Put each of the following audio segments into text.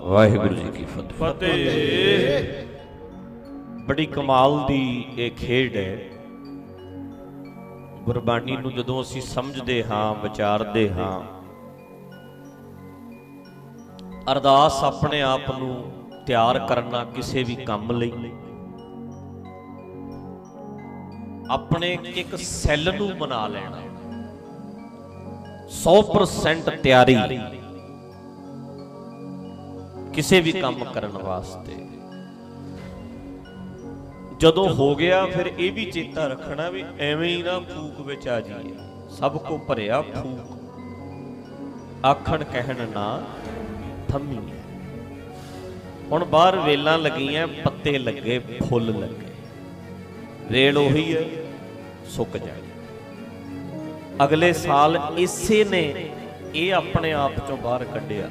ਵਾਹਿਗੁਰੂ ਜੀ ਕੀ ਫਤਿਹ। ਫਤਿਹ। ਬੜੀ ਕਮਾਲ ਦੀ ਇਹ ਖੇਡ ਹੈ। ਗੁਰਬਾਣੀ ਨੂੰ ਜਦੋਂ ਅਸੀਂ ਸਮਝਦੇ ਹਾਂ, ਵਿਚਾਰਦੇ ਹਾਂ, ਅਰਦਾਸ ਆਪਣੇ ਆਪ ਨੂੰ ਤਿਆਰ ਕਰਨਾ ਕਿਸੇ ਵੀ ਕੰਮ ਲਈ। ਆਪਣੇ ਇੱਕ ਸੈੱਲ ਨੂੰ ਬਣਾ ਲੈਣਾ। 100% ਤਿਆਰੀ। ਕਿਸੇ ਵੀ ਕੰਮ ਕਰਨ ਵਾਸਤੇ। ਜਦੋਂ ਹੋ ਗਿਆ, ਫਿਰ ਇਹ ਵੀ ਚੇਤਾ ਰੱਖਣਾ ਵੀ ਐਵੇਂ ਹੀ ਨਾ ਫੂਕ ਵਿੱਚ ਆ ਜਾਈਏ। ਸਭ ਕੋ ਭਰਿਆ ਫੂਕ। ਆਖਣ ਕਹਿਣ ਨਾ ਥੰਮੀ। ਹੁਣ ਬਾਹਰ ਵੇਲਾਂ ਲੱਗੀਆਂ, ਪੱਤੇ ਲੱਗੇ, ਫੁੱਲ ਲੱਗੇ। ਰੇਲ ਉਹੀ ਹੈ, ਸੁੱਕ ਜਾਣੀ। ਅਗਲੇ ਸਾਲ ਇਸੇ ਨੇ ਇਹ ਆਪਣੇ ਆਪ ਚੋਂ ਬਾਹਰ ਕੱਢਿਆ।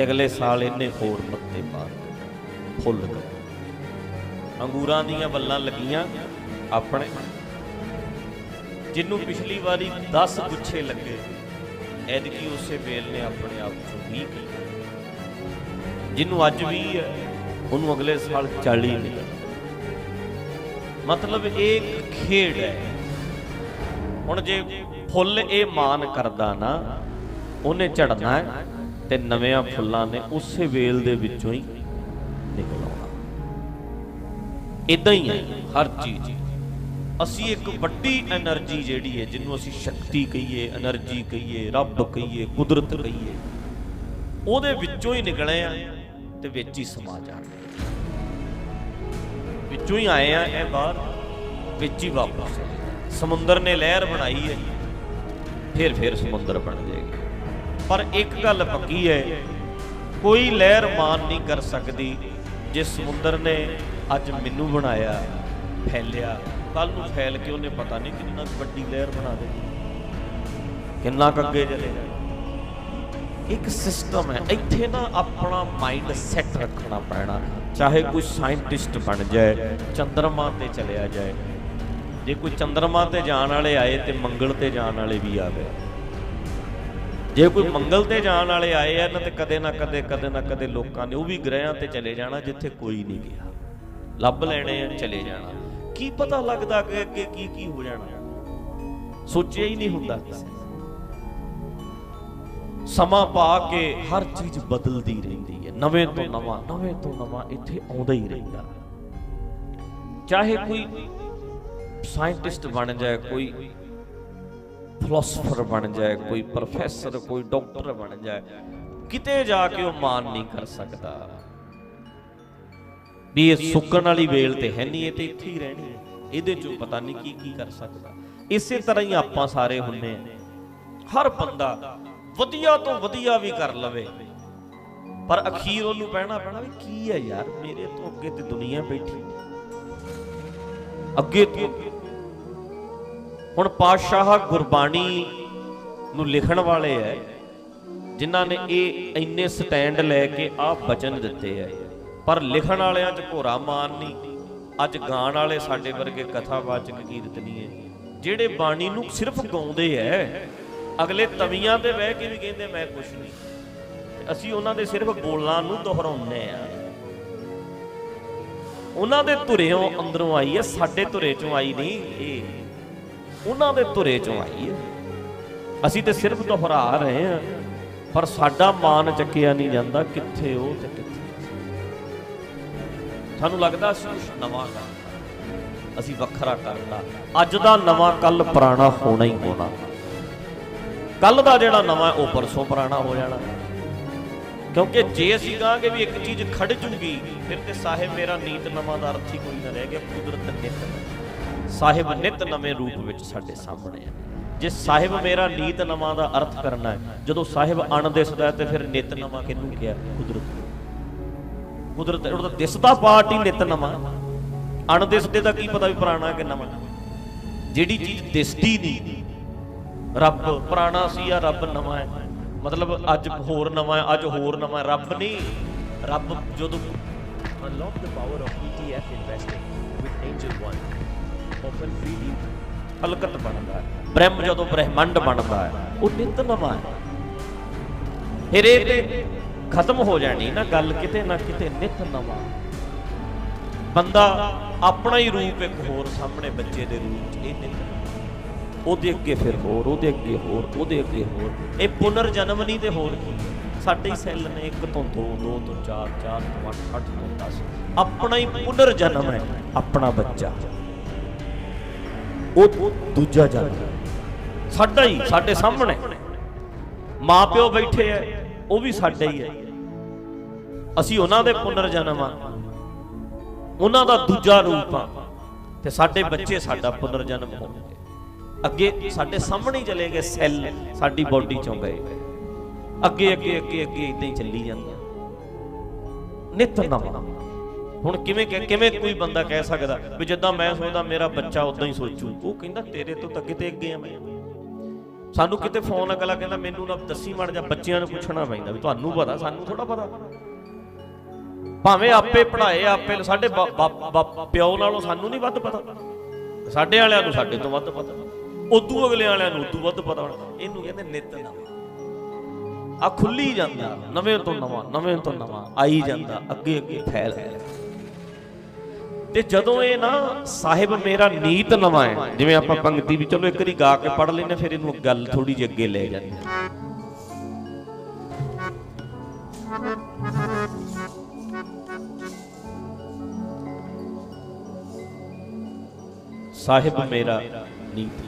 ਤੇ ਅਗਲੇ ਸਾਲ ਇਹਨੇ ਹੋਰ ਪੱਤੇ ਬਾਹਰ ਕੱਢੇ, ਫੁੱਲ ਕੱਢੇ ਅੰਗੂਰਾਂ ਦੀਆਂ ਬੱਲਾਂ ਲੱਗੀਆਂ ਆਪਣੇ। ਜਿਹਨੂੰ ਪਿਛਲੀ ਵਾਰੀ 10 ਗੁੱਛੇ ਲੱਗੇ ਐਦਕੀ ਉਸੇ ਵੇਲ ਨੇ ਆਪਣੇ ਆਪ ਚੋਂ 20 ਕੀਤੇ। ਜਿਹਨੂੰ ਅੱਜ ਵੀ ਹੈ ਉਹਨੂੰ ਅਗਲੇ ਸਾਲ 40 ਮਿਲਣ ਮਤਲਬ ਇਹ ਖੇਡ ਹੈ। ਹੁਣ ਜੇ ਫੁੱਲ ਇਹ ਮਾਨ ਕਰਦਾ ਨਾ ਉਹਨੇ ਝੜਨਾ ਹੈ। ਤੇ ਨਵਿਆਂ ਫੁੱਲਾਂ ਨੇ ਉਸੇ ਵੇਲ ਦੇ ਵਿੱਚੋਂ ਹੀ ਨਿਕਲ ਆਉਣਾ। ਇਦਾਂ ਹੀ ਹੈ ਹਰ ਚੀਜ਼। ਅਸੀਂ ਇੱਕ ਵੱਡੀ એનર્ਜੀ ਜਿਹੜੀ ਹੈ, ਜਿਹਨੂੰ ਅਸੀਂ ਸ਼ਕਤੀ ਕਹੀਏ, એનર્ਜੀ ਕਹੀਏ, ਰੱਬ ਕਹੀਏ, ਕੁਦਰਤ ਕਹੀਏ, ਉਹਦੇ ਵਿੱਚੋਂ ਹੀ ਨਿਕਲੇ ਆ ਤੇ ਵਿੱਚ ਹੀ ਸਮਾ ਜਾਂਦੇ ਵਿੱਚੋਂ ਹੀ ਆਏ ਆ ਇਹ ਬਾਹਰ, ਵਿੱਚ ਹੀ ਵਾਪਸ ਸਮੁੰਦਰ ਨੇ ਲਹਿਰ ਬਣਾਈ ਹੈ, ਫਿਰ ਫਿਰ ਸਮੁੰਦਰ ਬਣ ਜਾਏਗਾ। ਪਰ ਇੱਕ ਗੱਲ ਪੱਕੀ ਹੈ, ਕੋਈ ਲਹਿਰ ਮਾਨ ਨਹੀਂ ਕਰ ਸਕਦੀ ਜੇ ਸਮੁੰਦਰ ਨੇ ਅੱਜ ਮੈਨੂੰ ਬਣਾਇਆ, ਫੈਲਿਆ। ਕੱਲ ਨੂੰ ਫੈਲ ਕੇ ਉਹਨੇ ਪਤਾ ਨਹੀਂ ਕਿੰਨਾ ਕੁ ਵੱਡੀ ਲਹਿਰ ਬਣਾ ਦੇਣੀ। ਕਿੰਨਾ ਕੁ ਅੱਗੇ ਚਲੇ ਇੱਕ ਸਿਸਟਮ ਹੈ, ਇੱਥੇ ਨਾ ਆਪਣਾ ਮਾਈਂਡ ਸੈੱਟ ਰੱਖਣਾ ਪੈਣਾ। ਚਾਹੇ ਕੋਈ ਸਾਇੰਟਿਸਟ ਬਣ ਜਾਏ, ਚੰਦਰਮਾ ਤੇ ਚਲਿਆ ਜਾਏ। ਜੇ ਕੋਈ ਚੰਦਰਮਾ ਤੇ ਜਾਣ ਵਾਲੇ ਆਏ ਤੇ ਮੰਗਲ ਤੇ ਜਾਣ ਵਾਲੇ ਵੀ ਆਵੇ ਜੇ ਕੋਈ ਮੰਗਲ ਤੇ ਜਾਣ ਵਾਲੇ ਆਏ ਆ ਨਾ ਤੇ ਕਦੇ ਨਾ ਕਦੇ ਕਦੇ ਨਾ ਕਦੇ ਲੋਕਾਂ ਨੇ, ਉਹ ਵੀ ਗ੍ਰਹਿਆਂ ਤੇ ਚਲੇ ਜਾਣਾ ਜਿੱਥੇ ਕੋਈ ਨਹੀਂ ਗਿਆ। ਲੱਭ ਲੈਣੇ ਆ, ਚਲੇ ਜਾਣਾ। ਕੀ ਪਤਾ ਲੱਗਦਾ ਕਿ ਅੱਗੇ ਕੀ ਕੀ ਹੋ ਜਾਣਾ? ਸੋਚਿਆ ਹੀ ਨਹੀਂ ਹੁੰਦਾ। ਸਮਾਂ ਪਾ ਕੇ ਹਰ ਚੀਜ਼ ਬਦਲਦੀ ਰਹਿੰਦੀ ਹੈ। ਨਵੇਂ ਤੋਂ ਨਵਾਂ, ਨਵੇਂ ਤੋਂ ਨਵਾਂ ਇੱਥੇ ਆਉਂਦਾ ਹੀ ਰਹਿੰਦਾ। ਚਾਹੇ ਕੋਈ ਸਾਇੰਟਿਸਟ ਬਣ ਜਾਏ, ਕੋਈ ਫਿਲਾਸਫਰ ਬਣ ਜਾਏ, ਕੋਈ ਪ੍ਰੋਫੈਸਰ ਕੋਈ ਡਾਕਟਰ ਬਣ ਜਾਏ, ਕਿਤੇ ਜਾ ਕੇ ਉਹ ਮਾਨ ਨਹੀਂ ਕਰ ਸਕਦਾ। ਵੀ ਇਹ ਸੁੱਕਣ ਵਾਲੀ ਵੇਲ ਤੇ ਹੈ ਨਹੀਂ, ਇਹ ਤੇ ਇੱਥੇ ਹੀ ਰਹਿਣੀ ਹੈ। ਇਹਦੇ ਚੋਂ ਪਤਾ ਨਹੀਂ ਕੀ ਕੀ ਕਰ ਸਕਦਾ। ਇਸੇ ਤਰ੍ਹਾਂ ਹੀ ਆਪਾਂ ਸਾਰੇ ਹੁੰਨੇ ਆ। ਹਰ ਬੰਦਾ ਵਧੀਆ ਤੋਂ ਵਧੀਆ ਵੀ ਕਰ ਲਵੇ। ਪਰ ਅਖੀਰ ਉਹਨੂੰ ਕਹਿਣਾ ਪੈਣਾ ਵੀ ਕੀ ਹੈ ਯਾਰ, ਮੇਰੇ ਤੋਂ ਅੱਗੇ ਤੇ ਦੁਨੀਆ ਬੈਠੀ ਅੱਗੇ ਤੋਂ ਹੁਣ ਪਾਤਸ਼ਾਹ ਗੁਰਬਾਣੀ ਨੂੰ ਲਿਖਣ ਵਾਲੇ ਐ, ਜਿਨ੍ਹਾਂ ਨੇ ਇਹ ਇੰਨੇ ਸਟੈਂਡ ਲੈ ਕੇ ਆਹ ਬਚਨ ਦਿੱਤੇ ਐ। ਪਰ ਲਿਖਣ ਵਾਲਿਆਂ 'ਚ ਘੋਰਾ ਮਾਨ ਨਹੀਂ। ਅੱਜ ਗਾਣ ਵਾਲੇ ਸਾਡੇ ਵਰਗੇ ਕਥਾਵਾਚਕ ਨਹੀਂ ਕੀਰਤਨੀਏ ਜਿਹੜੇ ਬਾਣੀ ਨੂੰ ਸਿਰਫ ਗਾਉਂਦੇ ਐ, ਅਗਲੇ ਤਵੀਆਂ ਤੇ ਬਹਿ ਕੇ ਵੀ ਕਹਿੰਦੇ, ਮੈਂ ਕੁਛ ਨਹੀਂ। ਅਸੀਂ ਉਹਨਾਂ ਦੇ ਸਿਰਫ ਬੋਲਾਂ ਨੂੰ ਦੁਹਰਾਉਂਦੇ ਆ। ਉਹਨਾਂ ਦੇ ਧੁਰਿਓਂ ਅੰਦਰੋਂ ਆਈ ਐ, ਸਾਡੇ ਧੁਰੇ ਚੋਂ ਆਈ ਨਹੀਂ, ਇਹ ਉਹਨਾਂ ਦੇ ਧੁਰੇ ਚੋਂ ਆਈ ਹੈ। ਅਸੀਂ ਤੇ ਸਿਰਫ ਦੁਹਰਾ ਰਹੇ ਹਾਂ, ਪਰ ਸਾਡਾ ਮਾਨ ਚੱਕਿਆ ਨਹੀਂ ਜਾਂਦਾ ਕਿੱਥੇ ਉਹ ਤੇ ਕਿੱਥੇ। ਸਾਨੂੰ ਲੱਗਦਾ ਅਸੀਂ ਕੁਛ ਨਵਾਂ ਕਰਨਾ ਅਸੀਂ ਵੱਖਰਾ ਕਰਨਾ ਅੱਜ ਦਾ ਨਵਾਂ ਕੱਲ ਪੁਰਾਣਾ ਹੋਣਾ ਹੀ ਹੋਣਾ। ਕੱਲ ਦਾ ਜਿਹੜਾ ਨਵਾਂ ਉਹ ਪਰਸੋਂ ਪੁਰਾਣਾ ਹੋ ਜਾਣਾ। ਕਿਉਂਕਿ ਜੇ ਅਸੀਂ ਕਹਾਂਗੇ ਵੀ ਇੱਕ ਚੀਜ਼ ਖੜ ਜੂਗੀ, ਫਿਰ ਤੇ ਸਾਹਿਬ ਮੇਰਾ ਨੀਤ ਨਵਾਂ ਦਾ ਅਰਥ ਹੀ ਕੋਈ ਨਾ ਰਹਿ ਗਿਆ, ਕੁਦਰਤ ਨਿਤ ਸਾਹਿਬ ਨਿਤ ਨਵੇਂ ਰੂਪ ਵਿੱਚ ਸਾਡੇ ਸਾਹਮਣੇ ਆ ਜੇ ਸਾਹਿਬ ਮੇਰਾ ਨੀਤ ਨਵਾਂ ਦਾ ਅਰਥ ਕਰਨਾ ਹੈ, ਜਦੋਂ ਸਾਹਿਬ ਅਣ ਦਿਸਦਾ ਤੇ ਫਿਰ ਨਿਤ ਨਵਾਂ ਕਿਹਨੂੰ ਕਿਹਾ? ਕੁਦਰਤ ਕੁਦਰਤ ਉਹਦਾ ਦਿਸਦਾ ਪਾਰਟ ਹੀ ਨਿਤ ਨਵਾਂ। ਅਣ ਦਿਸਦੇ ਦਾ ਕੀ ਪਤਾ ਵੀ ਪੁਰਾਣਾ ਕਿ ਨਵਾਂ? ਜਿਹੜੀ ਚੀਜ਼ ਦਿਸਦੀ ਨਹੀਂ, ਰੱਬ ਪੁਰਾਣਾ ਸੀ ਆ ਰੱਬ ਨਵਾਂ ਹੈ? ਮਤਲਬ ਅੱਜ ਹੋਰ ਨਵਾਂ ਹੈ, ਅੱਜ ਹੋਰ ਨਵਾਂ ਰੱਬ ਨਹੀਂ, ਰੱਬ ਜਦੋਂ unlock the power of ETF investing with angel 1 ਹਲਕਤ ਬਣਦਾ ਹੈ। ਬ੍ਰਹਮ ਜਦੋਂ ਬ੍ਰਹਿਮੰਡ ਬਣਦਾ ਹੈ, ਉਹ ਨਿਤ ਨਵਾਂ ਹੈ। ਫਿਰ ਇਹ ਤੇ ਖਤਮ ਹੋ ਜਾਣੀ ਨਾ ਗੱਲ ਕਿਤੇ ਨਾ ਕਿਤੇ ਨਿਤ ਨਵਾਂ। ਬੰਦਾ ਆਪਣਾ ਹੀ ਰੂਪ ਇੱਕ ਹੋਰ ਸਾਹਮਣੇ ਬੱਚੇ ਦੇ ਰੂਪ ਇਹ ਨਿਤ ਉਹਦੇ ਅੱਗੇ ਫਿਰ ਹੋਰ, ਉਹਦੇ ਅੱਗੇ ਹੋਰ, ਉਹਦੇ ਅੱਗੇ ਹੋਰ। ਇਹ ਪੁਨਰ ਜਨਮ ਨਹੀਂ ਤੇ ਹੋਰ ਕੀ? ਸਾਡੇ ਹੀ ਸੈੱਲ ਨੇ ਇੱਕ ਤੋਂ ਦੋ ਦੋ ਤੋਂ ਚਾਰ ਚਾਰ ਤੋਂ ਅੱਠ ਅੱਠ ਤੋਂ 10 ਆਪਣਾ ਹੀ ਪੁਨਰ ਜਨਮ ਹੈ, ਆਪਣਾ ਬੱਚਾ। ਉਹ ਦੂਜਾ ਜਨਮ। ਸਾਡਾ ਹੀ, ਸਾਡੇ ਸਾਹਮਣੇ। ਮਾਂ ਪਿਓ ਬੈਠੇ ਐ, ਉਹ ਵੀ ਸਾਡਾ ਹੀ ਹੈ ਅਸੀਂ ਉਹਨਾਂ ਦੇ ਪੁਨਰ ਜਨਮ ਆ। ਉਹਨਾਂ ਦਾ ਦੂਜਾ ਰੂਪ ਆ। ਤੇ ਸਾਡੇ ਬੱਚੇ ਸਾਡਾ ਪੁਨਰ ਜਨਮ ਹੋਣਗੇ। ਅੱਗੇ ਸਾਡੇ ਸਾਹਮਣੇ ਹੀ ਚਲੇ ਗਏ ਸੈੱਲ, ਸਾਡੀ ਬਾਡੀ ਚੋਂ ਗਏ। ਅੱਗੇ ਅੱਗੇ ਅੱਗੇ ਅੱਗੇ ਇਦਾਂ ਹੀ ਚੱਲੀ ਜਾਂਦਾ ਨਿਤ ਨਵਾਂ। ਹੁਣ ਕਿਵੇਂ ਕਹਿ- ਕਿਵੇਂ ਕੋਈ ਬੰਦਾ ਕਹਿ ਸਕਦਾ ਵੀ ਜਿੱਦਾਂ ਮੈਂ ਸੋਚਦਾ ਮੇਰਾ ਬੱਚਾ ਉਦਾਂ ਹੀ ਸੋਚੂ? ਉਹ ਕਹਿੰਦਾ, ਤੇਰੇ ਤੋਂ ਤਾਂ ਕਿਤੇ ਅੱਗੇ ਆ ਮੈਂ। ਸਾਨੂੰ ਕਿਤੇ ਫੋਨ ਅਗਲਾ ਕਹਿੰਦਾ, ਮੈਨੂੰ ਨਾ ਦੱਸੀ ਮੜ ਜਾ ਬੱਚਿਆਂ ਨੂੰ ਪੁੱਛਣਾ ਪੈਂਦਾ ਵੀ ਤੁਹਾਨੂੰ ਪਤਾ, ਸਾਨੂੰ ਥੋੜਾ ਪਤਾ। ਭਾਵੇਂ ਆਪੇ ਪੜ੍ਹਾਏ, ਆਪੇ ਸਾਡੇ ਪਿਓ ਨਾਲੋਂ ਸਾਨੂੰ ਨਹੀਂ ਵੱਧ ਪਤਾ। ਸਾਡੇ ਵਾਲਿਆਂ ਨੂੰ ਸਾਡੇ ਤੋਂ ਵੱਧ ਪਤਾ। ਉਦੋਂ ਅਗਲੇ ਵਾਲਿਆਂ ਨੂੰ ਉਦੋਂ ਵੱਧ ਪਤਾ ਹੋਣਾ। ਇਹਨੂੰ ਕਹਿੰਦੇ ਨਿਤ ਨਵਾਂ। ਆ ਖੁੱਲੀ ਜਾਂਦਾ, ਨਵੇਂ ਤੋਂ ਨਵਾਂ, ਨਵੇਂ ਤੋਂ ਨਵਾਂ, ਆਈ ਜਾਂਦਾ ਅੱਗੇ ਅੱਗੇ ਫੈਲ ਰਿਹਾ ਤੇ ਜਦੋਂ ਇਹ ਨਾ, ਸਾਹਿਬ, ਮੇਰਾ ਨੀਤ ਨਵਾਂ ਹੈ। ਜਿਵੇਂ ਆਪਾਂ ਪੰਕਤੀ ਵੀ ਚਲੋ, ਇੱਕ ਵਾਰੀ ਗਾ ਕੇ ਪੜ ਲੈਨੇ ਫਿਰ ਇਹਨੂੰ ਗੱਲ ਥੋੜੀ ਜਿਹੀ ਅੱਗੇ ਲੈ ਜਾਂਦੇ ਸਾਹਿਬ, ਮੇਰਾ ਨੀਤ